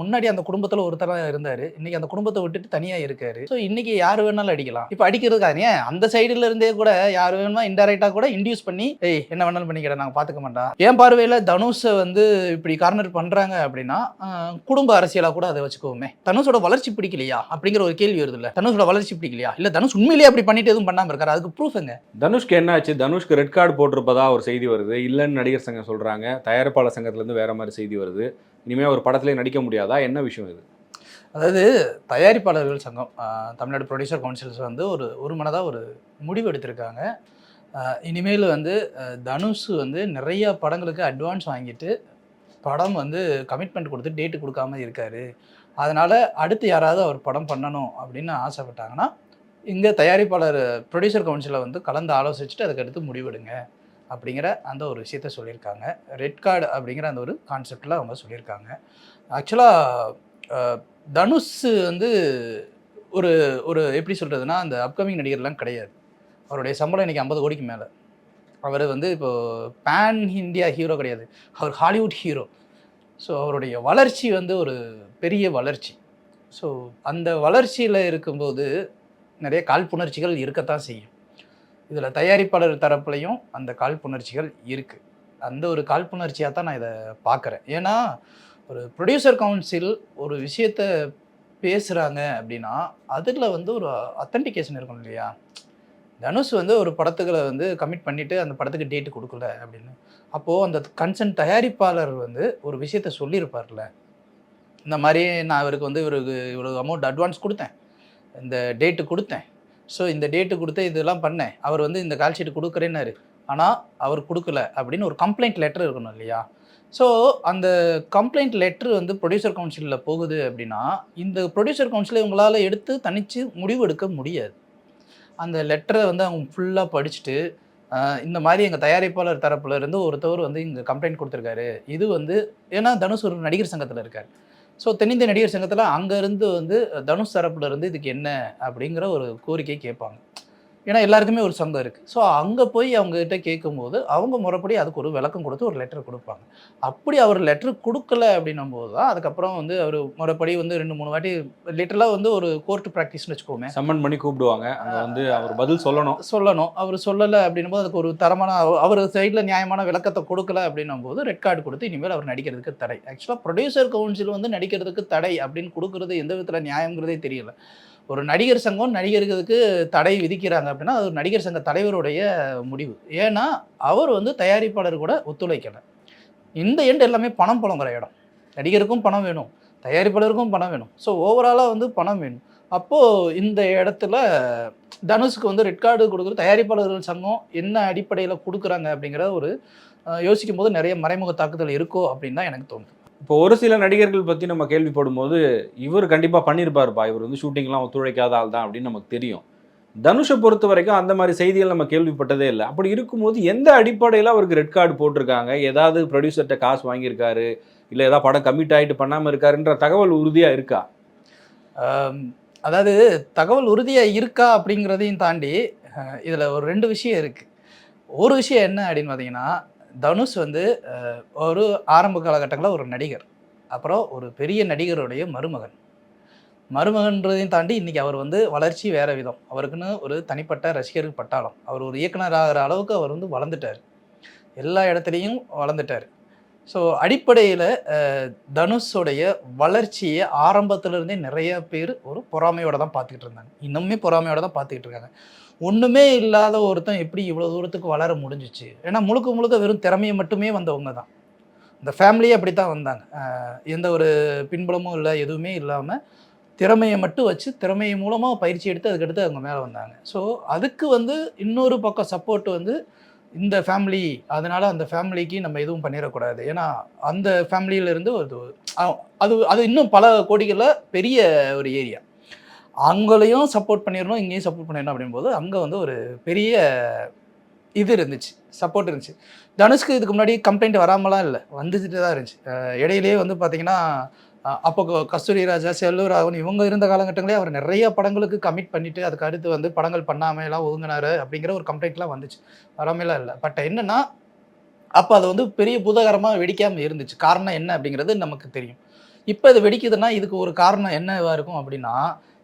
முன்னாடி அந்த குடும்பத்துல ஒருத்தராக இருந்தாரு. இன்னைக்கு அந்த குடும்பத்தை விட்டுட்டு தனியா இருக்காரு. ஸோ இன்னைக்கு யார் வேணாலும் அடிக்கலாம். இப்போ அடிக்கிறதுக்காக ஏன் அந்த சைடுல இருந்தே கூட யார் வேணுமா இன்டெரக்டா கூட இன்டியூஸ் பண்ணி ஏய் என்ன வேணாலும் பண்ணிக்கிட நாங்க பாத்துக்க மாட்டோம். என் பார்வையில தனுஷை வந்து இப்படி கார்னர் பண்றாங்க அப்படின்னா குடும்ப அரசியலா கூட அதை வச்சுக்கோமே. தனுஷோட வளர்ச்சி பிடிக்கலையா? அப்படிங்கிற ஒரு கேள்வி வருது இல்ல. தனுஷோட வளர்ச்சி பிடிக்கலையா? இல்ல தனுஷ் உண்மையிலேயே அப்படி பண்ணிட்டு எதுவும் பண்ணாம இருக்காரு? அதுக்கு ப்ரூஃப் எங்க? தனுஷ்க்கு என்னாச்சு? தனுஷ்க்கு ரெட் கார்டு போட்டிருப்பதா ஒரு செய்தி வருது. இல்லைன்னு நடிகர் சங்கம் சொல்றாங்க. தயாரிப்பாளர் சங்கத்துலேருந்து வேற மாதிரி செய்தி வருது. இனிமேல் ஒரு படத்துலேயே நடிக்க முடியாதா? என்ன விஷயம் இது? அதாவது தயாரிப்பாளர்கள் சங்கம் தமிழ்நாடு ப்ரொடியூசர் கவுன்சில்ஸ் வந்து ஒரு ஒரு மனதாக ஒரு முடிவு எடுத்திருக்காங்க. இனிமேல் வந்து தனுஷ் வந்து நிறைய படங்களுக்கு அட்வான்ஸ் வாங்கிட்டு படம் வந்து கமிட்மெண்ட் கொடுத்து டேட்டு கொடுக்காம இருக்காரு. அதனால் அடுத்து யாராவது அவர் படம் பண்ணணும் அப்படின்னு ஆசைப்பட்டாங்கன்னா இங்கே தயாரிப்பாளர் ப்ரொடியூசர் கவுன்சிலை வந்து கலந்து ஆலோசிச்சுட்டு அதுக்கடுத்து முடிவெடுங்க. அப்படிங்கிற அந்த ஒரு விஷயத்த சொல்லியிருக்காங்க. ரெட் கார்டு அப்படிங்கிற அந்த ஒரு கான்செப்டில் அவங்க சொல்லியிருக்காங்க. ஆக்சுவலாக தனுஷ் வந்து ஒரு ஒரு எப்படி சொல்கிறதுனா அந்த அப்கமிங் நடிகர்லாம் கிடையாது. அவருடைய சம்பளம் இன்றைக்கி ஐம்பது கோடிக்கு மேலே. அவர் வந்து இப்போது பேன் இந்தியா ஹீரோ கிடையாது. அவர் ஹாலிவுட் ஹீரோ ஸோ அவருடைய வளர்ச்சி வந்து ஒரு பெரிய வளர்ச்சி. ஸோ அந்த வளர்ச்சியில் இருக்கும்போது நிறைய காழ்ப்புணர்ச்சிகள் இருக்கத்தான் செய்யும். இதில் தயாரிப்பாளர் தரப்புலையும் அந்த காழ்ப்புணர்ச்சிகள் இருக்குது அந்த ஒரு காழ்ப்புணர்ச்சியாக தான் நான் இதை பார்க்குறேன். ஏன்னா ஒரு ப்ரொடியூசர் கவுன்சில் ஒரு விஷயத்த பேசுகிறாங்க அப்படின்னா அதில் வந்து ஒரு அத்தன்டிகேஷன் இருக்கணும் இல்லையா? தனுஷ் வந்து ஒரு படத்துக்களை வந்து கமிட் பண்ணிவிட்டு அந்த படத்துக்கு டேட்டு கொடுக்கல அப்படின்னு. அப்போது அந்த கன்சென்ட் தயாரிப்பாளர் வந்து ஒரு விஷயத்த சொல்லியிருப்பார்ல. இந்த மாதிரி நான் இவருக்கு வந்து இவருக்கு இவ்வளோ அமௌண்ட் அட்வான்ஸ் கொடுத்தேன். இந்த டேட்டு கொடுத்தேன். ஸோ இந்த டேட்டு கொடுத்து இதெல்லாம் பண்ணேன் அவர் வந்து இந்த கால் ஷீட் கொடுக்குறேன்னாரு. ஆனால் அவர் கொடுக்கல அப்படின்னு ஒரு கம்ப்ளைண்ட் லெட்டர் இருக்கணும் இல்லையா? ஸோ அந்த கம்ப்ளைண்ட் லெட்ரு வந்து ப்ரொடியூசர் கவுன்சிலில் போகுது அப்படின்னா இந்த ப்ரொடியூசர் கவுன்சிலை உங்களால் எடுத்து தனித்து முடிவு எடுக்க முடியாது. அந்த லெட்டரை வந்து அவங்க ஃபுல்லாக படிச்சுட்டு இந்த மாதிரி எங்கள் தயாரிப்பாளர் தரப்புல இருந்து ஒருத்தவர் வந்து இங்கே கம்ப்ளைண்ட் கொடுத்துருக்காரு. இது வந்து ஏன்னா தனுஷ் ஒரு நடிகர் சங்கத்தில் இருக்கார். ஸோ தென்னிந்திய நடிகர் சங்கத்தில் அங்கேருந்து வந்து தனுஷ் தரப்புல இருந்து இதுக்கு என்ன அப்படிங்கிற ஒரு கோரிக்கை கேட்பாங்க. ஏன்னா எல்லாருக்குமே ஒரு சங்கம் இருக்குது ஸோ அங்கே போய் அவங்ககிட்ட கேட்கும்போது அவங்க முறைப்படி அதுக்கு ஒரு விளக்கம் கொடுத்து ஒரு லெட்டர் கொடுப்பாங்க. அப்படி அவர் லெட்டர் கொடுக்கல அப்படின்னும் போது தான் அதுக்கப்புறம் வந்து அவர் முறைப்படி வந்து ரெண்டு மூணு வாட்டி லிட்டரலாக வந்து ஒரு கோர்ட் ப்ராக்டிஸ்னு வச்சுக்கோமே. சம்மன் பண்ணி கூப்பிடுவாங்க. அங்க வந்து அவர் பதில் சொல்லணும். சொல்லணும். அவர் சொல்லலை அப்படின்னும் போது அதுக்கு ஒரு தரமான அவ- அவர் சைடில் நியாயமான விளக்கத்தை கொடுக்கல அப்படின்னும் போது ரெட் கார்டு கொடுத்து இனிமேல் அவர் நடிக்கிறதுக்கு தடை. ஆக்சுவலாக ப்ரொடியூசர் கவுன்சில் வந்து நடிக்கிறதுக்கு தடை அப்படின்னு கொடுக்கறது எந்த விதத்தில் நியாயங்கிறதே தெரியல. ஒரு நடிகர் சங்கம் நடிகர்களுக்கு தடை விதிக்கிறாங்க அப்படின்னா அது ஒரு நடிகர் சங்க தலைவருடைய முடிவு. ஏன்னா அவர் வந்து தயாரிப்பாளர் கூட ஒத்துழைக்கலை. இந்த எண்டு எல்லாமே பணம் புலங்குற இடம். நடிகருக்கும் பணம் வேணும் தயாரிப்பாளருக்கும் பணம் வேணும். ஸோ ஓவராலாக வந்து பணம் வேணும். அப்போது இந்த இடத்துல தனுஷுக்கு வந்து ரெட் கார்டு கொடுக்குற தயாரிப்பாளர்கள் சங்கம் என்ன அடிப்படையில் கொடுக்குறாங்க அப்படிங்கிற ஒரு யோசிக்கும் போது நிறைய மறைமுக தாக்குதல் இருக்கோ அப்படின்னு தான் எனக்கு தோணுது. இப்போ ஒரு சில நடிகர்கள் பற்றி நம்ம கேள்விப்படும் போது இவர் கண்டிப்பாக பண்ணியிருப்பாருப்பா இவர் வந்து ஷூட்டிங்லாம் ஒத்துழைக்காத ஆள் தான் அப்படின்னு நமக்கு தெரியும். தனுஷை பொறுத்த வரைக்கும் அந்த மாதிரி செய்திகள் நம்ம கேள்விப்பட்டதே இல்லை. அப்படி இருக்கும்போது எந்த அடிப்படையில் அவருக்கு ரெட் கார்டு போட்டிருக்காங்க? ஏதாவது ப்ரொடியூசர்கிட்ட காசு வாங்கியிருக்காரு? இல்லை ஏதாவது படம் கமிட் ஆகிட்டு பண்ணாமல் இருக்காருன்ற தகவல் உறுதியாக இருக்கா? அதாவது தகவல் உறுதியாக இருக்கா அப்படிங்கிறதையும் தாண்டி இதில் ஒரு ரெண்டு விஷயம் இருக்குது ஒரு விஷயம் என்ன அப்படின்னு பார்த்தீங்கன்னா தனுஷ் வந்து ஒரு ஆரம்ப காலகட்டங்களில் ஒரு நடிகர். அப்புறம் ஒரு பெரிய நடிகருடைய மருமகன். மருமகன்றதையும் தாண்டி இன்றைக்கி அவர் வந்து வளர்ச்சி வேறு விதம். அவருக்குன்னு ஒரு தனிப்பட்ட ரசிகர்கள் பட்டாளம். அவர் ஒரு இயக்குனர் ஆகிற அளவுக்கு அவர் வந்து வளர்ந்துட்டார். எல்லா இடத்துலையும் வளர்ந்துட்டார். ஸோ அடிப்படையில் தனுஷோடைய வளர்ச்சியை ஆரம்பத்திலிருந்தே நிறைய பேர் ஒரு பொறாமையோடு தான் பார்த்துக்கிட்டு இருந்தாங்க. இன்னுமே பொறாமையோடு தான் பார்த்துக்கிட்டு இருக்காங்க. ஒன்றுமே இல்லாத ஒருத்தன் எப்படி இவ்வளோ தூரத்துக்கு வளர முடிஞ்சிச்சு? ஏன்னா முழுக்க முழுக்க வெறும் திறமையை மட்டுமே வந்தவங்க தான். இந்த ஃபேமிலியே அப்படி தான் வந்தாங்க எந்த ஒரு பின்புலமும் இல்லை எதுவுமே இல்லாமல் திறமையை மட்டும் வச்சு திறமையை மூலமாக பயிற்சி எடுத்து அதுக்கடுத்து அவங்க மேலே வந்தாங்க. ஸோ அதுக்கு வந்து இன்னொரு பக்கம் சப்போர்ட் வந்து இந்த ஃபேமிலி அதனால் அந்த ஃபேமிலிக்கு நம்ம எதுவும் பண்ணிடக்கூடாது. ஏன்னா அந்த ஃபேமிலியிலேருந்து ஒரு அது அது இன்னும் பல கோடிகளில் பெரிய ஒரு ஏரியா அவங்களையும் சப்போர்ட் பண்ணிடணும் இங்கேயும் சப்போர்ட் பண்ணிடணும் அப்படிங்கும்போது அங்கே வந்து ஒரு பெரிய இது இருந்துச்சு சப்போர்ட் இருந்துச்சு. தனுஷ்க்கு இதுக்கு முன்னாடி கம்ப்ளைண்ட் வராமலாம் இல்லை வந்துச்சுட்டு தான் இருந்துச்சு. இடையிலேயே வந்து பார்த்தீங்கன்னா அப்போ கஸ்தூரி ராஜா செல்லூர் ராகவன் இவங்க இருந்த காலகட்டங்களே அவர் நிறைய படங்களுக்கு கமிட் பண்ணிட்டு அதுக்கு அடுத்து வந்து படங்கள் பண்ணாம எல்லாம் ஒதுங்கினாரு அப்படிங்கிற ஒரு கம்ப்ளைண்ட்லாம் வந்துச்சு. வராமலாம் இல்லை. பட் என்னன்னா அப்போ அது வந்து பெரிய புதகரமாக வெடிக்காமல் இருந்துச்சு. காரணம் என்ன அப்படிங்கிறது நமக்கு தெரியும். இப்போ இது வெடிக்குதுன்னா இதுக்கு ஒரு காரணம் என்னவாக இருக்கும் அப்படின்னா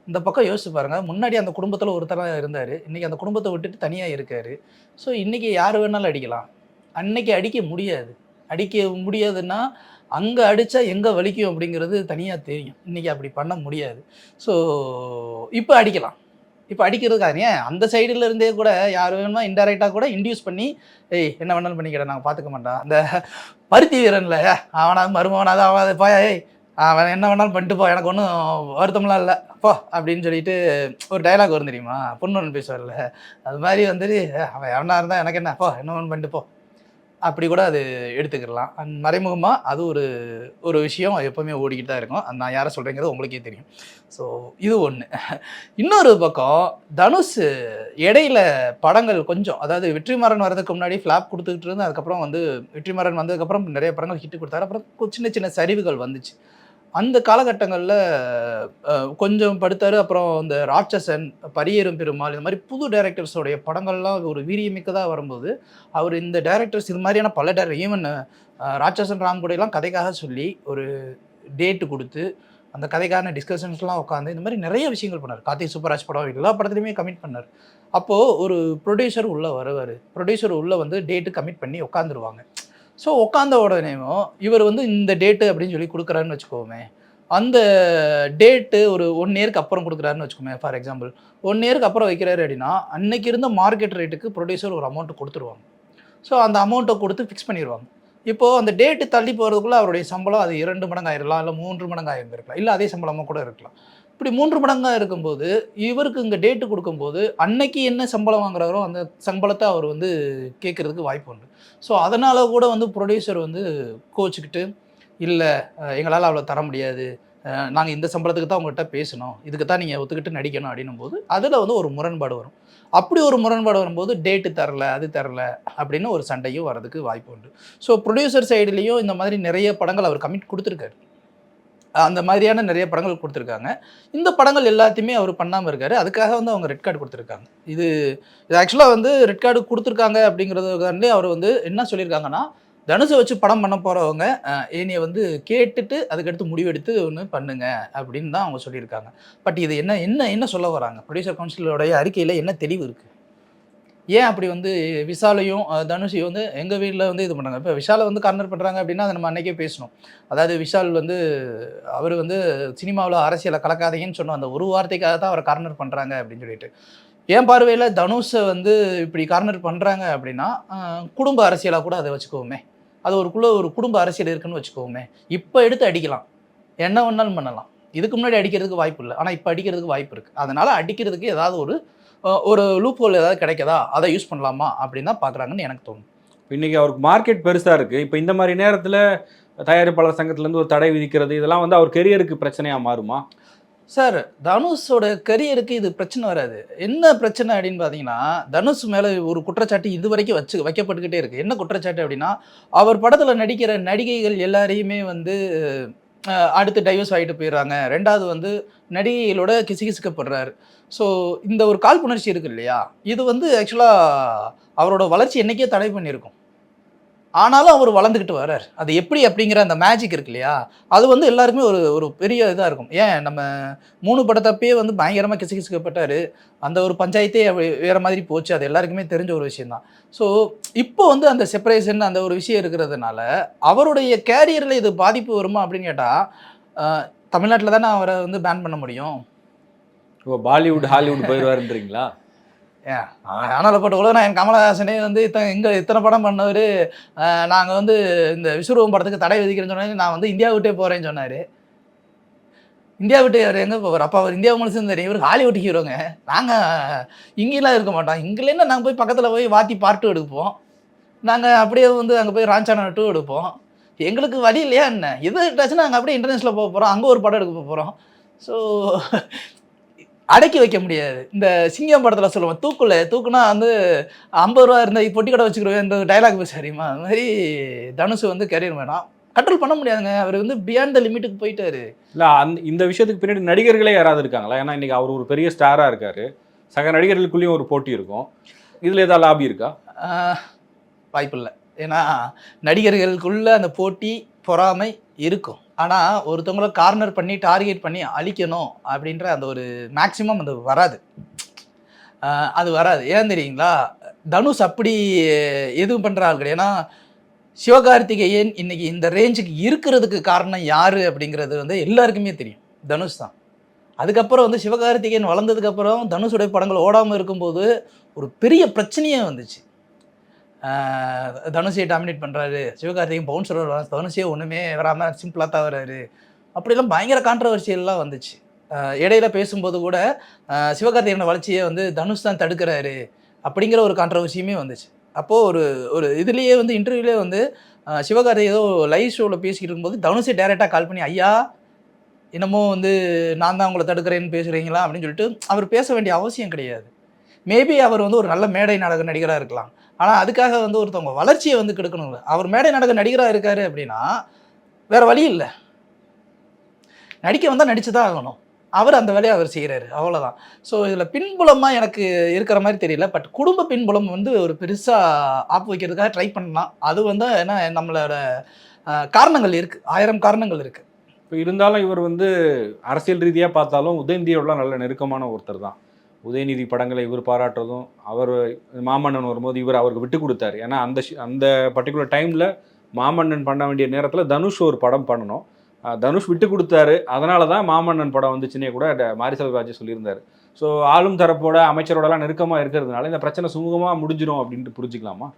இந்த பக்கம் யோசிச்சு பாருங்க. முன்னாடி அந்த குடும்பத்தில் ஒருத்தராக இருந்தார். இன்றைக்கி அந்த குடும்பத்தை விட்டுட்டு தனியாக இருக்கார். ஸோ இன்றைக்கி யார் வேணாலும் அடிக்கலாம். அன்னைக்கு அடிக்க முடியாது. அடிக்க முடியாதுன்னா அங்கே அடித்தா எங்கே வலிக்கும் அப்படிங்கிறது தனியாக தெரியும். இன்றைக்கி அப்படி பண்ண முடியாது. ஸோ இப்போ அடிக்கலாம். இப்போ அடிக்கிறதுக்காக ஏன்? அந்த சைடில் இருந்தே கூட யார் வேணுமா இன்டெரக்டாக கூட இன்டியூஸ் பண்ணி ஏய் என்ன வேணாலும் பண்ணிக்கிட நாங்கள் பார்த்துக்க மாட்டோம். அந்த பருத்தி வீரன்ல அவனாவது மருமவனாவது அவன் போய் ஏய் அவன் என்ன வேணாலும் பண்ணிட்டு போ. எனக்கு ஒன்றும் வருத்தம்லாம் இல்லை. போ அப்படின்னு சொல்லிட்டு ஒரு டைலாக் வரும் தெரியுமா? பொண்ணு ஒன்று பேசுவார்ல. அது மாதிரி வந்துட்டு அவன் எவனா இருந்தால் எனக்கு என்ன? போ என்ன ஒன்று பண்ணிட்டு போ. அப்படி கூட அது எடுத்துக்கிடலாம் அண்ட் மறைமுகமாக அது ஒரு ஒரு விஷயம் எப்போவுமே ஓடிக்கிட்டு தான் இருக்கும். அது நான் யாரை சொல்கிறேங்கிறது உங்களுக்கே தெரியும். ஸோ இது ஒன்று இன்னொரு பக்கம் தனுஷ் இடையில படங்கள் கொஞ்சம் அதாவது வெற்றிமாறன் வர்றதுக்கு முன்னாடி ஃப்ளாப் கொடுத்துக்கிட்டு இருந்து அதுக்கப்புறம் வந்து வெற்றிமாறன் வந்ததுக்கப்புறம் நிறைய படங்கள் ஹிட் கொடுத்தாரு. அப்புறம் சின்ன சின்ன சரிவுகள் வந்துச்சு. அந்த காலகட்டங்களில் கொஞ்சம் படுத்தார். அப்புறம் இந்த ராட்சசன் பரியேறும் பெருமாள் இந்த மாதிரி புது டைரக்டர்ஸோடைய படங்கள்லாம் ஒரு வீரியமிக்கதாக வரும்போது அவர் இந்த டைரக்டர்ஸ் இது மாதிரியான பல டேரக்டர் ஈவன் ராட்சசன் ராம் கதைக்காக சொல்லி ஒரு டேட்டு கொடுத்து அந்த கதைக்கான டிஸ்கஷன்ஸ்லாம் உட்காந்து இந்த மாதிரி நிறைய விஷயங்கள் பண்ணார். கார்த்திக் சூப்பராஜ் படம் எல்லா படத்துலையுமே கமிட் பண்ணார். அப்போது ஒரு ப்ரொடியூசர் உள்ளே வருவார். ப்ரொடியூசர் உள்ளே வந்து டேட்டு கமிட் பண்ணி உட்காந்துருவாங்க ஸோ உட்காந்த உடனேவும் இவர் வந்து இந்த டேட்டு அப்படின்னு சொல்லி கொடுக்குறாருன்னு வச்சுக்கோமே. அந்த டேட்டு ஒரு ஒன் இயருக்கு அப்புறம் கொடுக்குறாருன்னு வச்சுக்கோமே ஃபார் எக்ஸாம்பிள் ஒன் இயருக்கு அப்புறம் வைக்கிறாரு அப்படின்னா அன்னைக்கு இருந்த மார்க்கெட் ரேட்டுக்கு ப்ரொடியூசர் ஒரு அமௌண்ட் கொடுத்துருவாங்க. ஸோ அந்த அமௌண்ட்டை கொடுத்து ஃபிக்ஸ் பண்ணிடுவாங்க இப்போது அந்த டேட்டு தள்ளி போகிறதுக்குள்ளே அவருடைய சம்பளம் அது இரண்டு மடங்கு ஆயிரலாம் இல்லை மூன்று மடங்கு ஆயிருந்திருக்கலாம் இல்லை அதே சம்பளமாக கூட இருக்கலாம். இப்படி மூன்று மடங்காக இருக்கும்போது இவருக்கு இங்கே டேட்டு கொடுக்கும்போது அன்னைக்கு என்ன சம்பளம் வாங்குறாரோ அந்த சம்பளத்தை அவர் வந்து கேட்குறதுக்கு வாய்ப்பு உண்டு. ஸோ அதனால் கூட வந்து ப்ரொடியூசர் வந்து கோச்சிக்கிட்டு இல்லை எங்களால் அவ்வளோ தர முடியாது. நாங்கள் இந்த சம்பளத்துக்கு தான் உங்கள்கிட்ட பேசணும். இதுக்கு தான் நீங்கள் ஒத்துக்கிட்டு நடிக்கணும். அப்படின்னும் போது அதில் வந்து ஒரு முரண்பாடு வரும். அப்படி ஒரு முரண்பாடு வரும்போது டேட்டு தரல அது தரல அப்படின்னு ஒரு சண்டையும் வரதுக்கு வாய்ப்பு உண்டு. ஸோ ப்ரொடியூசர் சைடுலேயும் இந்த மாதிரி நிறைய படங்கள் அவர் கமிட் கொடுத்துருக்காரு. அந்த மாதிரியான நிறைய படங்கள் கொடுத்துருக்காங்க. இந்த படங்கள் எல்லாத்தையுமே அவர் பண்ணாமல் இருக்காரு. அதுக்காக வந்து அவங்க ரெட் கார்டு கொடுத்துருக்காங்க. இது இது ஆக்சுவலாக வந்து ரெட் கார்டு கொடுத்துருக்காங்க அப்படிங்கிறதுக்காண்டி அவர் வந்து என்ன சொல்லியிருக்காங்கன்னா தனுஷை வச்சு படம் பண்ண போகிறவங்க ஏனியை வந்து கேட்டுட்டு அதுக்கடுத்து முடிவெடுத்து ஒன்று பண்ணுங்க அப்படின்னு தான் அவங்க சொல்லியிருக்காங்க. பட் இது என்ன என்ன என்ன சொல்ல வராங்க? ப்ரொடியூசர் கவுன்சிலோடைய அறிக்கையில் என்ன தெளிவு இருக்குது ஏன் அப்படி வந்து விஷாலையும் தனுஷையும் வந்து எங்கள் வீட்டில் வந்து இது பண்ணுறாங்க இப்போ விஷாலை வந்து கார்னர் பண்ணுறாங்க அப்படின்னா அதை நம்ம அன்றைக்கே பேசணும். அதாவது விஷால் வந்து அவர் வந்து சினிமாவில் அரசியலை கலக்காதீங்கன்னு சொன்ன அந்த ஒரு வார்த்தைக்காக தான் அவரை கார்னர் பண்ணுறாங்க அப்படின்னு சொல்லிட்டு. என் பார்வையில் தனுஷை வந்து இப்படி கார்னர் பண்ணுறாங்க அப்படின்னா குடும்ப அரசியலாக கூட அதை வச்சுக்கோமே. அது ஒருக்குள்ளே ஒரு குடும்ப அரசியல் இருக்குன்னு வச்சுக்கோமே. இப்போ எடுத்து அடிக்கலாம். என்ன வேணாலும் பண்ணலாம். இதுக்கு முன்னாடி அடிக்கிறதுக்கு வாய்ப்பு இல்லை. ஆனால் இப்போ அடிக்கிறதுக்கு வாய்ப்பு இருக்குது அதனால் அடிக்கிறதுக்கு ஏதாவது ஒரு ஒரு லூப் ஹோல் ஏதாவது கிடைக்குதா? அதை யூஸ் பண்ணலாமா? அப்படின்னு தான் பார்க்குறாங்கன்னு எனக்கு தோணும். இன்னைக்கு அவருக்கு மார்க்கெட் பெருசா இருக்கு. இப்போ இந்த மாதிரி நேரத்துல தயாரிப்பாளர் சங்கத்துல இருந்து ஒரு தடை விதிக்கிறது இதெல்லாம் வந்து அவர் கெரியருக்கு பிரச்சனையா மாறுமா? சார் தனுஷோட கரியருக்கு இது பிரச்சனை வராது. என்ன பிரச்சனை அப்படின்னு பார்த்தீங்கன்னா தனுஷ் மேலே ஒரு குற்றச்சாட்டு இது வரைக்கும் வச்சு வைக்கப்பட்டுக்கிட்டே இருக்கு. என்ன குற்றச்சாட்டு அப்படின்னா அவர் படத்தில் நடிக்கிற நடிகைகள் எல்லாரையுமே வந்து அடுத்து டைவர்ஸ் ஆகிட்டு போயிடுறாங்க. ரெண்டாவது வந்து நடிகைகளோட கிசுகிசுக்கப்படுறாரு. ஸோ இந்த ஒரு காழ்ப்புணர்ச்சி இருக்கு இல்லையா? இது வந்து ஆக்சுவலாக அவரோட வளர்ச்சி என்னைக்கே தடை பண்ணியிருக்கும். ஆனாலும் அவர் வளர்ந்துக்கிட்டு வர்றார். அது எப்படி அப்படிங்கிற அந்த மேஜிக் இருக்கு இல்லையா? அது வந்து எல்லாருக்குமே ஒரு ஒரு பெரிய இதாக இருக்கும். ஏன்? நம்ம மூணு படத்தப்பயே வந்து பயங்கரமாக கிசுகிசுக்கப்பட்டார். அந்த ஒரு பஞ்சாயத்தே வேறு மாதிரி போச்சு. அது எல்லாருக்குமே தெரிஞ்ச ஒரு விஷயந்தான் ஸோ இப்போ வந்து அந்த செப்பரேஷன் அந்த ஒரு விஷயம் இருக்கிறதுனால அவருடைய கேரியரில் இது பாதிப்பு வருமா அப்படின்னு கேட்டால் தமிழ்நாட்டில் தானே அவரை வந்து பேன் பண்ண முடியும்? இப்போ பாலிவுட் ஹாலிவுட் போயிடுவாருன்றீங்களா? ஏன் உலகம் என் கமலஹாசனே வந்து இத்தனை இங்கே இத்தனை படம் பண்ணவர் நாங்கள் வந்து இந்த விஸ்வரூபம் படத்துக்கு தடை விதிக்கிறேன்னு சொன்னாரு. நான் வந்து இந்தியா விட்டே போகிறேன்னு சொன்னார். இந்தியா விட்டு அவர் எங்கே போவார்? அப்போ அவர் இந்தியா முழுசும் தெரியும் இவர் ஹாலிவுட் ஹீரோங்க. நாங்கள் இங்கேலாம் இருக்க மாட்டோம். இங்கேலேருந்து நாங்கள் போய் பக்கத்தில் போய் வாத்தி பார்ட் எடுப்போம். நாங்கள் அப்படியே வந்து அங்கே போய் ராஞ்சானா டூ எடுப்போம். எங்களுக்கு வழி இல்லையா என்ன? எது டச்சுன்னா நாங்கள் அப்படியே இன்டர்நேஷனல் போக போகிறோம் அங்கே ஒரு படம் எடுக்க போகிறோம் ஸோ அடக்கி வைக்க முடியாது. இந்த சிங்கம் படத்தில் சொல்லுவோம் தூக்குல தூக்குனா வந்து ஐம்பது ரூபா இருந்தால் பொட்டி கடை வச்சுக்கிறோம் இந்த டைலாக் பேச தெரியுமா? அது மாதிரி தனுஷ் வந்து கரியர் வேணாம் கண்ட்ரோல் பண்ண முடியாதுங்க. அவர் வந்து பியாண்ட் த லிமிட்டுக்கு போயிட்டாரு. இல்ல அந்த இந்த விஷயத்துக்கு பின்னாடி நடிகர்களே யாராவது இருக்காங்களா? ஏன்னா இன்னைக்கு அவர் ஒரு பெரிய ஸ்டாரா இருக்காரு. சக நடிகர்களுக்குள்ளேயும் ஒரு போட்டி இருக்கும். இதுல ஏதாவது லாபி இருக்கா? வாய்ப்பு இல்லை ஏன்னா நடிகர்களுக்குள்ள அந்த போட்டி பொறாமை இருக்கும். ஆனால் ஒருத்தவங்கள கார்னர் பண்ணி டார்கெட் பண்ணி அழிக்கணும் அப்படின்ற அந்த ஒரு மேக்சிமம் அது வராது. அது வராது. ஏன் தெரியுங்களா? தனுஷ் அப்படி எதுவும் பண்ணுற ஆள் கிடையாது. ஏன்னா சிவகார்த்திகேயன் இன்னைக்கு இந்த ரேஞ்சுக்கு இருக்கிறதுக்கு காரணம் யார் அப்படிங்கிறது வந்து எல்லாருக்குமே தெரியும். தனுஷ் தான். அதுக்கப்புறம் வந்து சிவகார்த்திகேயன் வளர்ந்ததுக்கப்புறம் தனுஷுடைய படங்கள் ஓடாமல் இருக்கும்போது ஒரு பெரிய பிரச்சனையே வந்துச்சு. தனுஷியை தனுஷை டாமினேட் பண்ணுறாரு சிவகார்த்திகேயன் பவுன்சர் வர்றாரு தனுஷே ஒன்றுமே வராமல் சிம்பிளாக தான் வர்றாரு அப்படிலாம் பயங்கர கான்ட்ரவர்சியெல்லாம் வந்துச்சு. இடையில பேசும்போது கூட ஆஹ் சிவகார்த்திகேயனோட வளர்ச்சியை வந்து தனுஷ் தான் தடுக்கிறாரு அப்படிங்கிற ஒரு கான்ட்ரவர்சியுமே வந்துச்சு. அப்போது ஒரு ஒரு இதுலேயே வந்து இன்டர்வியூலேயே வந்து ஆஹ் ஏதோ லைவ் ஷோவில் பேசிக்கிட்டு இருக்கும்போது தனுஷை டேரெக்டாக கால் பண்ணி ஐயா என்னமோ வந்து நான் தான் உங்களை தடுக்கிறேன்னு பேசுகிறீங்களா அப்படின்னு சொல்லிட்டு அவர் பேச வேண்டிய அவசியம் கிடையாது. மேபி அவர் வந்து ஒரு நல்ல மேடை நாடக நடிகராக இருக்கலாம். ஆனால் அதுக்காக வந்து ஒருத்தவங்க வளர்ச்சியை வந்து கெடுக்கணும்ல. அவர் மேடை நடக்க நடிகராக இருக்காரு அப்படின்னா வேற வழி இல்லை. நடிக்க வந்தால் நடித்து தான் ஆகணும். அவர் அந்த வேலையை அவர் செய்கிறாரு அவ்வளோதான் ஸோ இதில் பின்புலமாக எனக்கு இருக்கிற மாதிரி தெரியல. பட் குடும்ப பின்புலம் வந்து ஒரு பெருசாக ஆப்பு வைக்கிறதுக்காக ட்ரை பண்ணலாம். அது வந்து என்ன நம்மளோட காரணங்கள் இருக்குது ஆயிரம் காரணங்கள் இருக்குது இப்போ இருந்தாலும் இவர் வந்து அரசியல் ரீதியாக பார்த்தாலும் உதயநிதியோட நல்ல நெருக்கமான ஒருத்தர் தான். உதயநிதி படங்களை இவர் பாராட்டுறதும் அவர் மாமன்னன் வரும்போது இவர் அவருக்கு விட்டு கொடுத்தாரு. ஏன்னா அந்த அந்த பர்டிகுலர் டைமில் மாமன்னன் பண்ண வேண்டிய நேரத்தில் தனுஷ் ஒரு படம் பண்ணணும். தனுஷ் விட்டு கொடுத்தாரு. அதனால தான் மாமன்னன் படம் வந்துச்சுன்னே கூட ட- மாரி செல்வராஜ் ஸோ ஆளும் தரப்போட அமைச்சரோடலாம் நெருக்கமாக இருக்கிறதுனால இந்த பிரச்சனை சுமூகமாக முடிஞ்சிடும் அப்படின்ட்டு புரிஞ்சுக்கலாமா?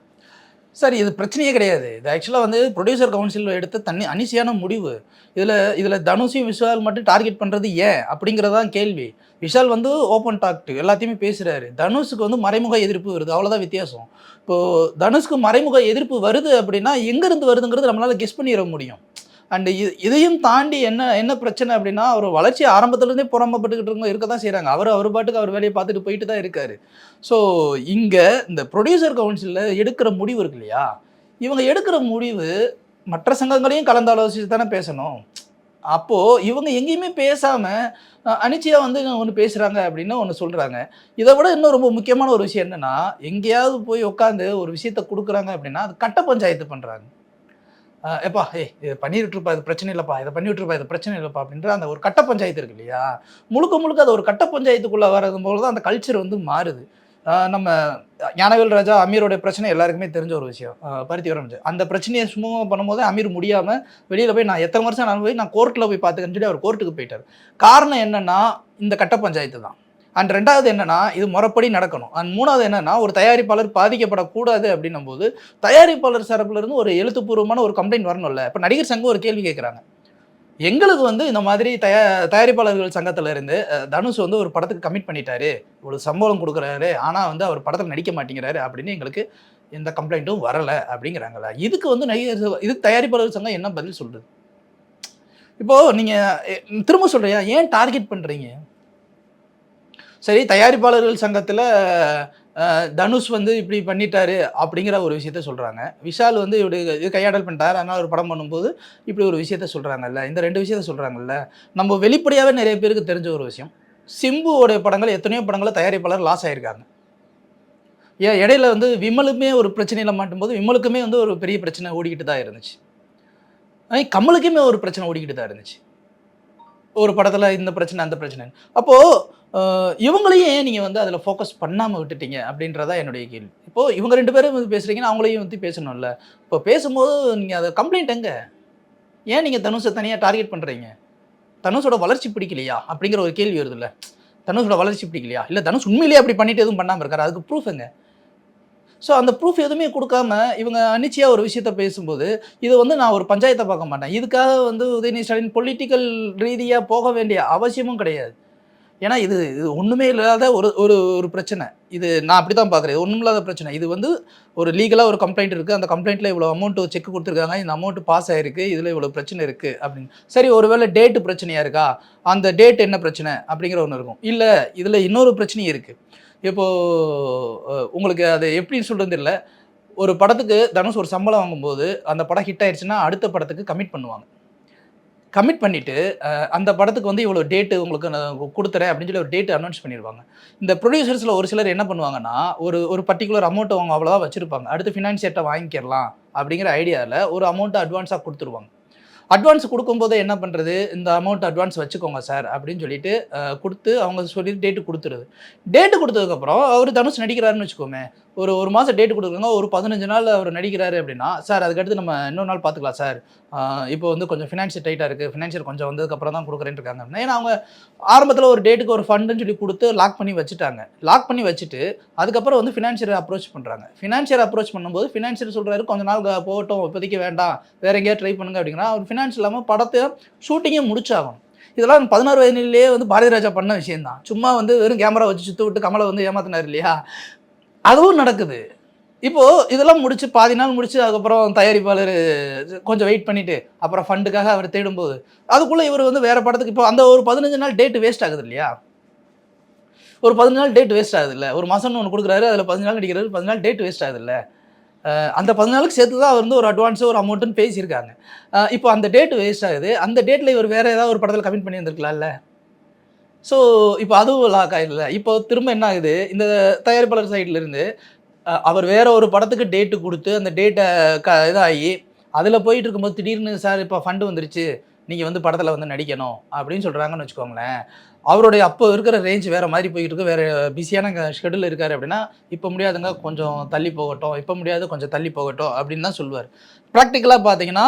சார் இது பிரச்சனையே கிடையாது. இது ஆக்சுவலாக வந்து ப்ரொடியூசர் கவுன்சில் எடுத்த தனி அனிசியான முடிவு. இதில் இதில் தனுஷையும் விஷால் மட்டும் டார்கெட் பண்ணுறது ஏன்? அப்படிங்கிறதான் கேள்வி. விஷால் வந்து ஓப்பன் டாக்டு எல்லாத்தையுமே பேசுகிறாரு தனுஷுக்கு வந்து மறைமுக எதிர்ப்பு வருது. அவ்வளோதான் வித்தியாசம். இப்போது தனுஷ்க்கு மறைமுக எதிர்ப்பு வருது அப்படின்னா எங்கேருந்து வருதுங்கிறது நம்மளால் கெஸ் பண்ணிட முடியும். அண்டு இது இதையும் தாண்டி என்ன என்ன பிரச்சனை அப்படின்னா அவர் வளர்ச்சி ஆரம்பத்துலேருந்தே புறம்பப்பட்டுக்கிட்டு இருக்கவங்க இருக்க தான் செய்கிறாங்க அவர் அவர் பாட்டுக்கு அவர் வேலையை பார்த்துட்டு போயிட்டு தான் இருக்காரு. ஸோ இங்கே இந்த ப்ரொடியூசர் கவுன்சிலில் எடுக்கிற முடிவு இருக்கு இல்லையா? இவங்க எடுக்கிற முடிவு மற்ற சங்கங்களையும் கலந்தாலோசித்து தானே பேசணும். அப்போது இவங்க எங்கேயுமே பேசாமல் அனிச்சையாக வந்து ஒன்று பேசுகிறாங்க அப்படின்னு ஒன்று சொல்கிறாங்க இதை விட இன்னும் ரொம்ப முக்கியமான ஒரு விஷயம் என்னென்னா எங்கேயாவது போய் உட்காந்து ஒரு விஷயத்த கொடுக்குறாங்க அப்படின்னா அது கட்ட பஞ்சாயத்து பண்ணுறாங்க எப்பா ஏய் இது பண்ணி விட்டுருப்பா இது பிரச்சனை இல்லைப்பா இதை பண்ணி விட்டுருப்பா இது பிரச்சனை இல்லைப்பா அப்படின்ற அந்த ஒரு கட்ட பஞ்சாயத்து இருக்கு இல்லையா? முழுக்க முழுக்க அது ஒரு கட்ட பஞ்சாயத்துக்குள்ளே வரது போது தான் அந்த கல்ச்சர் வந்து மாறுது. நம்ம ஞானவேல் ராஜா அமீரோட பிரச்சனை எல்லாருக்குமே தெரிஞ்ச ஒரு விஷயம். பருத்தி வரமிச்சு அந்த பிரச்சனையை சுமூகமாக பண்ணும்போது அமீர் முடியாமல் வெளியில் போய் நான் எத்தனை வருஷம் நான் போய் நான் கோர்ட்டில் போய் பார்த்துக்கன்னு சொல்லி அவர் கோர்ட்டுக்கு போயிட்டார். காரணம் என்னென்னா இந்த கட்ட பஞ்சாயத்து தான் அண்ட் ரெண்டாவது என்னன்னா இது முறைப்படி நடக்கணும். அண்ட் மூணாவது என்னன்னா ஒரு தயாரிப்பாளர் பாதிக்கப்படக்கூடாது அப்படின்னும் போது தயாரிப்பாளர் தரப்புல இருந்து ஒரு எழுத்துப்பூர்வமான ஒரு கம்ப்ளைண்ட் வரணும்ல. இப்போ நடிகர் சங்கம் ஒரு கேள்வி கேட்குறாங்க எங்களுக்கு வந்து இந்த மாதிரி தயா தயாரிப்பாளர்கள் சங்கத்துல இருந்து தனுஷ் வந்து ஒரு படத்துக்கு கமிட் பண்ணிட்டாரு. ஒரு சம்பளம் கொடுக்குறாரு. ஆனால் வந்து அவர் படத்தில் நடிக்க மாட்டேங்கிறாரு அப்படின்னு எங்களுக்கு எந்த கம்ப்ளைண்ட்டும் வரலை அப்படிங்கிறாங்களா இதுக்கு வந்து நடிகர் இதுக்கு தயாரிப்பாளர் சங்கம் என்ன பதில் சொல்றது இப்போது நீங்கள் திரும்ப சொல்கிறியா ஏன் டார்கெட் பண்ணுறீங்க சரி தயாரிப்பாளர்கள் சங்கத்தில் தனுஷ் வந்து இப்படி பண்ணிட்டாரு அப்படிங்கிற ஒரு விஷயத்த சொல்கிறாங்க விஷால் வந்து இப்படி இது கையாடல் பண்ணிட்டார். அதனால் ஒரு படம் பண்ணும்போது இப்படி ஒரு விஷயத்த சொல்கிறாங்கல்ல இந்த ரெண்டு விஷயத்த சொல்கிறாங்கல்ல நம்ம வெளிப்படையாகவே நிறைய பேருக்கு தெரிஞ்ச ஒரு விஷயம். சிம்புவோடைய படங்கள் எத்தனையோ படங்களை தயாரிப்பாளர் லாஸ் ஆகியிருக்காங்க ஏன் இடையில வந்து விமலுமே ஒரு பிரச்சனையில் மாட்டும்போது விமலுக்குமே வந்து ஒரு பெரிய பிரச்சனை ஓடிக்கிட்டு தான் இருந்துச்சு. கமலுக்குமே ஒரு பிரச்சனை ஓடிக்கிட்டு தான் இருந்துச்சு. ஒரு படத்தில் இந்த பிரச்சனை அந்த பிரச்சனை அப்போது இவங்களையும் ஏன் நீங்கள் வந்து அதில் ஃபோக்கஸ் பண்ணாமல் விட்டுட்டீங்க அப்படின்றதா என்னுடைய கேள்வி. இப்போது இவங்க ரெண்டு பேரும் வந்து பேசுகிறீங்கன்னா அவங்களையும் வந்து பேசணும்ல. இப்போ பேசும்போது நீங்கள் அதை கம்ப்ளைண்ட் எங்க? ஏன் நீங்கள் தனுஷை தனியாக டார்கெட் பண்ணுறீங்க தனுஷோட வளர்ச்சி பிடிக்கலையா? அப்படிங்கிற ஒரு கேள்வி வருதுல்ல. தனுஷோட வளர்ச்சி பிடிக்கலையா? இல்லை தனுஷ் உண்மையிலேயே அப்படி பண்ணிட்டு எதுவும் பண்ணாமல் இருக்காரு? அதுக்கு ப்ரூஃப் எங்க? ஸோ அந்த ப்ரூஃப் எதுவுமே கொடுக்காம இவங்க அனிச்சையாக ஒரு விஷயத்த பேசும்போது இது வந்து நான் ஒரு பஞ்சாயத்தை பார்க்க மாட்டேன். இதுக்காக வந்து உதயநிதி ஸ்டாலின் பொலிட்டிக்கல் ரீதியாக போக வேண்டிய அவசியமும் கிடையாது. ஏன்னா இது இது ஒன்றுமே இல்லாத ஒரு ஒரு ஒரு பிரச்சனை. இது நான் அப்படி தான் பார்க்குறேன் ஒன்றும் இல்லாத பிரச்சனை. இது வந்து ஒரு லீகலாக ஒரு கம்ப்ளைண்ட் இருக்குது அந்த கம்ப்ளைண்ட்டில் இவ்வளோ அமௌண்ட்டு செக் கொடுத்துருக்காங்க. இந்த அமௌண்ட்டு பாஸ் ஆகிருக்கு இதில் இவ்வளோ பிரச்சனை இருக்குது அப்படின்னு. சரி ஒருவேளை டேட்டு பிரச்சனையாக இருக்கா? அந்த டேட் என்ன பிரச்சனை? அப்படிங்கிற ஒன்று இருக்கும். இல்லை இதில் இன்னொரு பிரச்சனையும் இருக்குது இப்போது உங்களுக்கு அது எப்படி சொல்கிறது இல்லை ஒரு படத்துக்கு தனுஷ் ஒரு சம்பளம் வாங்கும்போது அந்த படம் ஹிட் ஆயிடுச்சுன்னா அடுத்த படத்துக்கு கமிட் பண்ணுவாங்க. கமிட் பண்ணிவிட்டு அந்த படத்துக்கு வந்து இவ்வளோ டேட்டு உங்களுக்கு நான் கொடுத்துறேன் அப்படின்னு சொல்லி ஒரு டேட்டு அனௌன்ஸ் பண்ணிடுவாங்க இந்த ப்ரொடியூசர்ஸில் ஒரு சிலர் என்ன பண்ணுவாங்கன்னா ஒரு ஒரு பர்டிகுலர் அமௌண்ட்டை அவங்க அவ்வளோதான் வச்சுருப்பாங்க. அடுத்து ஃபினான்சியர்ட்டை வாங்கிக்கிறலாம் அப்படிங்கிற ஐடியாவில் ஒரு அமௌண்ட்டை அட்வான்ஸாக கொடுத்துருவாங்க. அட்வான்ஸ் கொடுக்கும்போது என்ன பண்ணுறது இந்த அமௌண்ட் அட்வான்ஸ் வச்சுக்கோங்க சார் அப்படின்னு சொல்லிட்டு கொடுத்து அவங்க சொல்லி டேட்டு கொடுத்துருது. டேட்டு கொடுத்ததுக்கப்புறம் அவர் தனுஷ் நடிக்கிறாருன்னு வச்சுக்கோமே ஒரு ஒரு மாதம் டேட்டு கொடுக்குறாங்க ஒரு பதினஞ்சு நாள் அவர் நடிக்கிறாரு அப்படின்னா சார் அதுக்கடுத்து நம்ம இன்னொரு நாள் பார்த்துக்கலாம் சார் இப்போ வந்து கொஞ்சம் ஃபினான்ஷியல் டைட்டாக இருக்குது ஃபினான்ஷியல் கொஞ்சம் வந்ததுக்கப்புறம் தான் கொடுக்குறேன்னு இருக்காங்க அப்படின்னா ஏன்னா அவங்க ஆரம்பத்தில் ஒரு டேட்டுக்கு ஒரு ஃபண்டுன்னு சொல்லி கொடுத்து லாக் பண்ணி வச்சுட்டாங்க. லாக் பண்ணி வச்சுட்டு அதுக்கப்புறம் வந்து ஃபினான்ஷியல் அப்ரோச் பண்ணுறாங்க ஃபினான்ஷியல் அப்ரோச் பண்ணும்போது ஃபினான்ஷியல் சொல்கிறாரு கொஞ்ச நாள் போகட்டும் இப்போதைக்கு வேண்டாம். வேற எங்கேயா ட்ரை பண்ணுங்க அப்படிங்கன்னா அவர் ஃபினான்ஷியல் இல்லாமல் படத்தை ஷூட்டிங்கே முடிச்சாகும் இதெல்லாம் பதினாறு வயதிலேயே வந்து பாரதி ராஜா பண்ண விஷயம்தான். சும்மா வந்து வெறும் கேமரா வச்சு சுத்து விட்டு கமலை வந்து ஏமாத்தினார் இல்லையா? அதுவும் நடக்குது. இப்போது இதெல்லாம் முடிச்சு பாதி நாள் முடிச்சு அதுக்கப்புறம் தயாரிப்பாளர் கொஞ்சம் வெயிட் பண்ணிட்டு அப்புறம் ஃபண்டுக்காக அவர் தேடும்போது அதுக்குள்ளே இவர் வந்து வேறு படத்துக்கு இப்போ அந்த ஒரு பதினஞ்சு நாள் டேட்டு வேஸ்ட் ஆகுது இல்லையா? ஒரு பதினஞ்சு நாள் டேட் வேஸ்ட் ஆகுது இல்லை. ஒரு மாதம்னு ஒன்று கொடுக்குறாரு அதில் பதினஞ்சு நாள் நடிக்கிறாரு பதினஞ்சு நாள் டேட் வேஸ்ட் ஆகுது இல்லை. அந்த பதினாலுக்கு சேர்த்து தான் அவர் வந்து ஒரு அட்வான்ஸு ஒரு அமௌண்ட்டுன்னு பேசியிருக்காங்க. இப்போ அந்த டேட் வேஸ்ட் ஆகுது. அந்த டேட்டில் இவர் வேறு ஏதாவது ஒரு படத்தில் கமிட் பண்ணி வந்திருக்கலாம்ல ஸோ இப்போ அதுவும் லாக் ஆகிடல இப்போ திரும்ப என்ன ஆகுது? இந்த தயாரிப்பாளர் சைட்லேருந்து அவர் வேற ஒரு படத்துக்கு டேட்டு கொடுத்து அந்த டேட்டை க இதாகி அதில் போயிட்டு இருக்கும்போது திடீர்னு சார் இப்போ ஃபண்டு வந்துருச்சு. நீங்கள் வந்து படத்தில் வந்து நடிக்கணும் அப்படின்னு சொல்கிறாங்கன்னு வச்சுக்கோங்களேன். அவருடைய அப்போ இருக்கிற ரேஞ்ச் வேறு மாதிரி போயிட்டு இருக்கு. வேறு பிஸியான ஷெடியூல் இருக்காரு அப்படின்னா இப்போ முடியாதுங்க கொஞ்சம் தள்ளி போகட்டும் இப்போ முடியாது கொஞ்சம் தள்ளி போகட்டும் அப்படின்னு தான் சொல்லுவார். ப்ராக்டிக்கலாக பார்த்தீங்கன்னா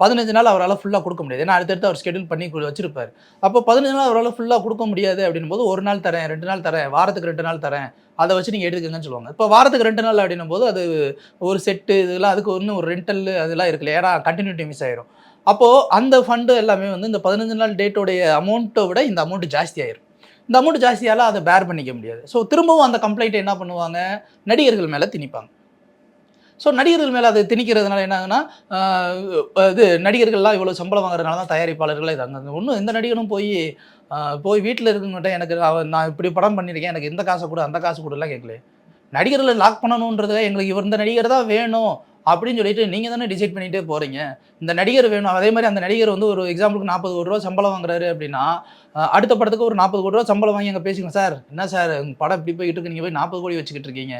பதினஞ்சு நாள் அவரால் ஃபுல்லாக கொடுக்க முடியாது. ஏன்னா அடுத்தடுத்து அவர் ஷெடியூல் பண்ணி கொடு வச்சிருப்பார். அப்போ பதினஞ்சு நாள் அவரால் ஃபுல்லாக கொடுக்க முடியாது அப்படின்னும் போது ஒரு நாள் தரேன் ரெண்டு நாள் தரேன் வாரத்துக்கு ரெண்டு நாள் தரேன் அதை வச்சு நீங்கள் எடுத்துக்கங்கன்னு சொல்லுவாங்க. இப்போ வாரத்துக்கு ரெண்டு நாள் அப்படின்னும் போது அது ஒரு செட்டு இதெல்லாம் அதுக்கு ஒன்று ஒரு ரெண்டல் அதெல்லாம் இருக்குல்ல ஏன்னா கண்டினியூட்டி மிஸ் ஆயிரும். அப்போது அந்த ஃபண்டு எல்லாமே வந்து இந்த பதினஞ்சு நாள் டேட்டோடைய அமௌண்ட்டை விட இந்த அமௌண்ட் ஜாஸ்தி ஆயிரும். இந்த அமௌண்ட் ஜாஸ்தியால் அதை பேர் பண்ணிக்க முடியாது. ஸோ திரும்பவும் அந்த கம்ப்ளைண்ட் என்ன பண்ணுவாங்க? நடிகர்கள் மேலே திணிப்பாங்க. ஸோ நடிகர்கள் மேலே அது திணிக்கிறதுனால என்ன இது நடிகர்கள்லாம் இவ்வளோ சம்பளம் வாங்குறதுனால தான் தயாரிப்பாளர்களே அங்கே ஒன்றும் எந்த நடிகனும் போய் போய் வீட்டில் இருக்கவங்ககிட்ட எனக்கு அவ- நான் இப்படி படம் பண்ணியிருக்கேன் எனக்கு இந்த காசை கொடு அந்த காசு கொடுலாம் கேட்கல நடிகரில் லாக் பண்ணணுன்றதை எங்களுக்கு இவர் இந்த நடிகர் தான் வேணும் அப்படின்னு சொல்லிட்டு நீங்கள் தானே டிசைட் பண்ணிகிட்டே போகிறீங்க இந்த நடிகர் வேணும் அதே மாதிரி அந்த நடிகர் வந்து ஒரு எக்ஸாம்பிளுக்கு நாற்பது கோடி ரூபா சம்பளம் வாங்குறாரு அப்படின்னா அடுத்த படத்துக்கு ஒரு நாற்பது கோடி ரூபா சம்பளம் வாங்கி அங்கே பேசுங்க சார். என்ன சார் உங்கள் படம் இப்படி போயிட்டு இருக்கு நீங்கள் போய் நாற்பது கோடி வச்சுக்கிட்டு இருக்கீங்க.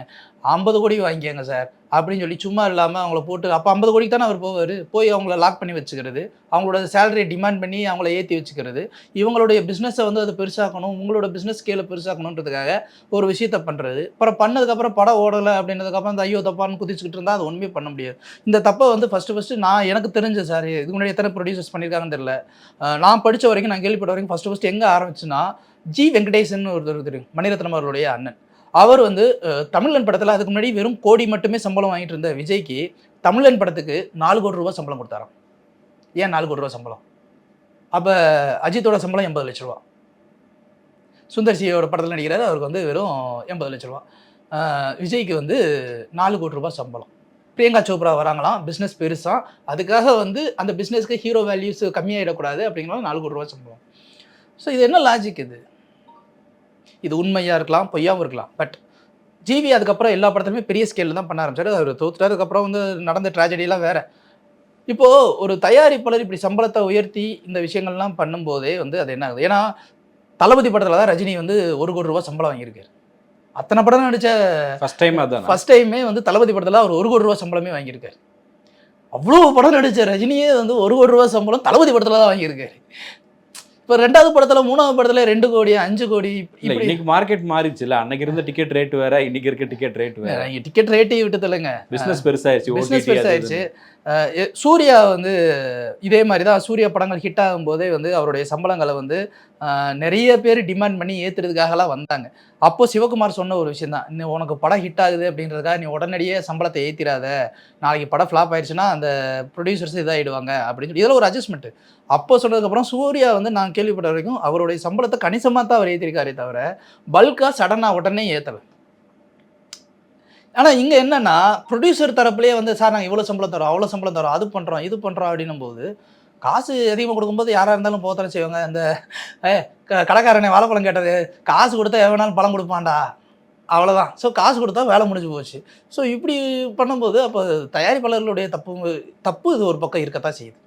ஐம்பது கோடி வாங்கிக்கங்க சார். அப்படின்னு சொல்லி சும்மா இல்லாமல் அவங்கள போட்டு அப்போ ஐம்பது கோடிக்கு தானே அவர் போவார்? போய் அவங்கள லாக் பண்ணி வச்சுக்கிறது அவங்களோட சேலரியை டிமாண்ட் பண்ணி அவங்கள ஏற்றி வச்சுக்கிறது இவங்களுடைய பிஸ்னஸை வந்து அதை பெருசாக்கணும் உங்களோட பிஸ்னஸ் ஸ்கேலை பெருசாக்கணுன்றதுக்காக ஒரு விஷயத்த பண்ணுறது அப்புறம் பண்ணதுக்கப்புறம் படம் ஓடலை அப்படின்றதுக்கப்புறம் அந்த ஐயோ தப்பான்னு குதிச்சுக்கிட்டு இருந்தால் அது ஒன்றுமே பண்ண முடியாது. இந்த தப்பை வந்து ஃபஸ்ட்டு ஃபஸ்ட்டு நான் எனக்கு தெரிஞ்ச சார் இதுக்கு முன்னாடி எத்தனை ப்ரொடியூசர்ஸ் பண்ணியிருக்காங்கன்னு தெரியல. நான் படித்த வரைக்கும் நான் கேள்விப்பட்ட வரைக்கும் ஃபஸ்ட்டு ஃபஸ்ட்டு எங்கே ஆரம்பிச்சுன்னா ஜி வெங்கடேசன் ஒருத்தர் தெரியும் மணிரத்னம் அவருடைய அண்ணன். அவர் வந்து தமிழன் படத்தில் அதுக்கு முன்னாடி வெறும் கோடி மட்டுமே சம்பளம் வாங்கிட்டு இருந்த விஜய்க்கு தமிழன் படத்துக்கு நாலு கோடி ரூபா சம்பளம் கொடுத்தாராம். ஏன் நாலு கோடி ரூபா சம்பளம்? அப்போ அஜித்தோட சம்பளம் எண்பது லட்ச ரூபா. சுந்தர்சியோட படத்தில் நடிக்கிறாரு அவருக்கு வந்து வெறும் எண்பது லட்ச ரூபா. விஜய்க்கு வந்து நாலு கோடி ரூபா சம்பளம். பிரியங்கா சோப்ரா வராங்களாம் பிஸ்னஸ் பெருசாக அதுக்காக வந்து அந்த பிஸ்னஸ்க்கு ஹீரோ வேல்யூஸ் கம்மியாகிடக்கூடாது அப்படிங்கிறனால நாலு கோடி ரூபா சம்பளம். ஸோ இது என்ன லாஜிக் இது? இது உண்மையாக இருக்கலாம் பொய்யாவும் இருக்கலாம். பட் ஜிவி அதுக்கப்புறம் எல்லா படத்துலையுமே பெரிய ஸ்கேலில் தான் பண்ண ஆரம்பிச்சாரு. அவர் தோத்துட்டாரு. அதுக்கப்புறம் வந்து நடந்த ட்ராஜடியெல்லாம் வேற. இப்போது ஒரு தயாரிப்பாளர் இப்படி சம்பளத்தை உயர்த்தி இந்த விஷயங்கள்லாம் பண்ணும்போதே வந்து அது என்ன ஆகுது? ஏன்னா தளபதி படத்தில் தான் ரஜினி வந்து ஒரு கோடி ரூபா சம்பளம் வாங்கியிருக்காரு. அத்தனை படம் நடித்த ஃபர்ஸ்ட் டைம் அதான்? ஃபர்ஸ்ட் டைமே வந்து தளபதி படத்தில் அவர் ஒரு கோடி ரூபா சம்பளமே வாங்கியிருக்காரு. அவ்வளோ படம் நடித்த ரஜினியே வந்து ஒரு கோடி ரூபா சம்பளம் தளபதி படத்தில் தான் வாங்கியிருக்காரு. இப்போ ரெண்டாவது படத்தில் மூணாவது படத்தில் ரெண்டு கோடி அஞ்சு கோடி இன்னைக்கு மார்க்கெட் மாறிச்சுல அன்னைக்கு இருந்த டிக்கெட் ரேட் வேற இன்னைக்கு இருக்க டிக்கெட் ரேட் வேற. இங்கே டிக்கெட் ரேட்டே விட்டு தெலுங்க பிசினஸ் பெருசாயிருச்சு அது பெருசாயிருச்சு. சூர்யா வந்து இதே மாதிரி தான் சூர்யா படங்கள் ஹிட் ஆகும்போதே வந்து அவருடைய சம்பளங்களை வந்து நிறைய பேர் டிமாண்ட் பண்ணி ஏற்றுறதுக்காகலாம் வந்தாங்க. அப்போ சிவகுமார் சொன்ன ஒரு விஷயம் தான் இன்னும் உனக்கு படம் ஹிட் ஆகுது அப்படின்றதுக்காக நீ உடனடியே சம்பளத்தை ஏற்றிடாத நாளைக்கு படம் ஃப்ளாப் ஆயிடுச்சுன்னா அந்த ப்ரொடியூசர்ஸ் இதாகிடுவாங்க அப்படின்னு சொல்லி இதில் ஒரு அட்ஜஸ்ட்மெண்ட் அப்போ சொன்னதுக்கப்புறம் சூர்யா வந்து நான் கேள்விப்பட்ட வரைக்கும் அவருடைய சம்பளத்தை கணிசமாக தான் அவர் ஏற்றிருக்காரே தவிர பல்காக சடனாக உடனே ஏற்றலை ஆனால் இங்கே என்னென்னா ப்ரொடியூசர் தரப்புலேயே வந்து சார் நாங்கள் இவ்வளோ சம்பளம் தரோம் அவ்வளோ சம்பளம் தரோம் அது பண்ணுறோம் இது பண்ணுறோம் அப்படின்னும் போது காசு அதிகமாக கொடுக்கும்போது யாராக இருந்தாலும் போத்தனை செய்வாங்க. இந்த ஏ க கடைக்காரனே வாழைப்பழம் கேட்டது காசு கொடுத்தா எவனாலும் பழம் கொடுப்பான்டா அவ்வளோதான் ஸோ காசு கொடுத்தா வேலை முடிஞ்சு போச்சு. ஸோ இப்படி பண்ணும்போது அப்போ தயாரிப்பாளர்களுடைய தப்பு தப்பு இது ஒரு பக்கம் இருக்கத்தான் செய்யுது.